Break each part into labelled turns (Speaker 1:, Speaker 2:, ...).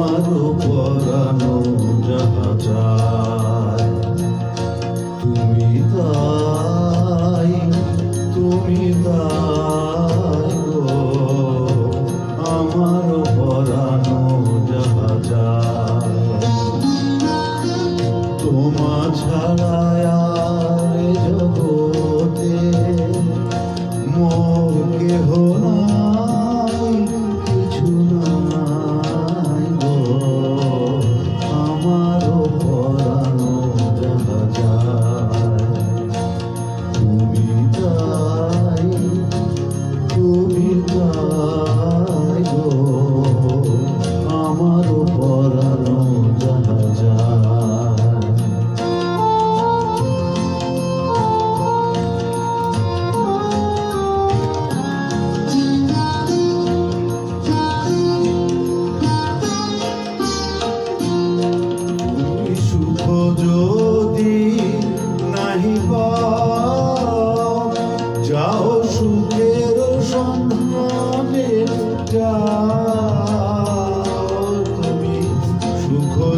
Speaker 1: তোমার পরানো যাহা চায়, তুমি তাই তুমি তাই গো। আমার পরানো যাহা চায়, তোমা ছাড়া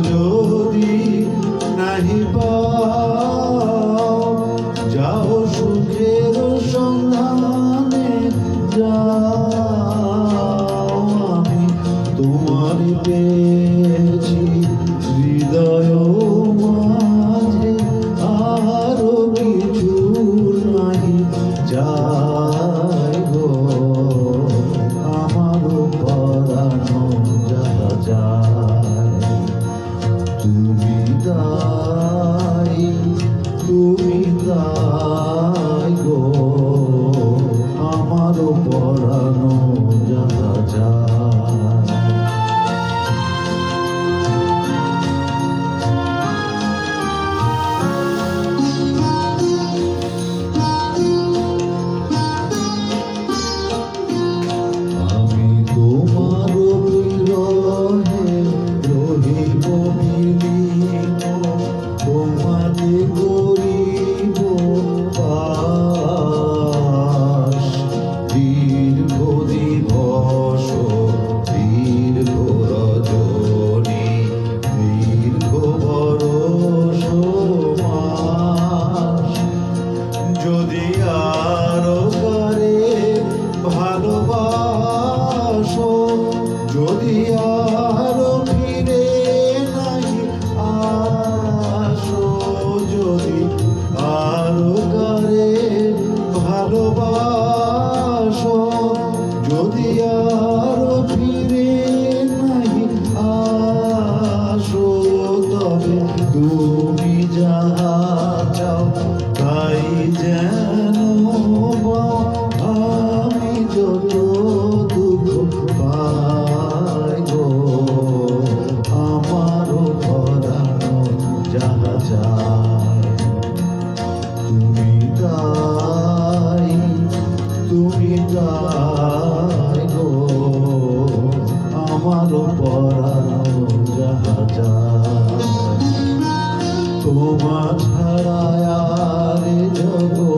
Speaker 1: যদি নাহি পা যায় গো। আমার পরাণ যাহা যায়। তোমার ছাড়ায় জগো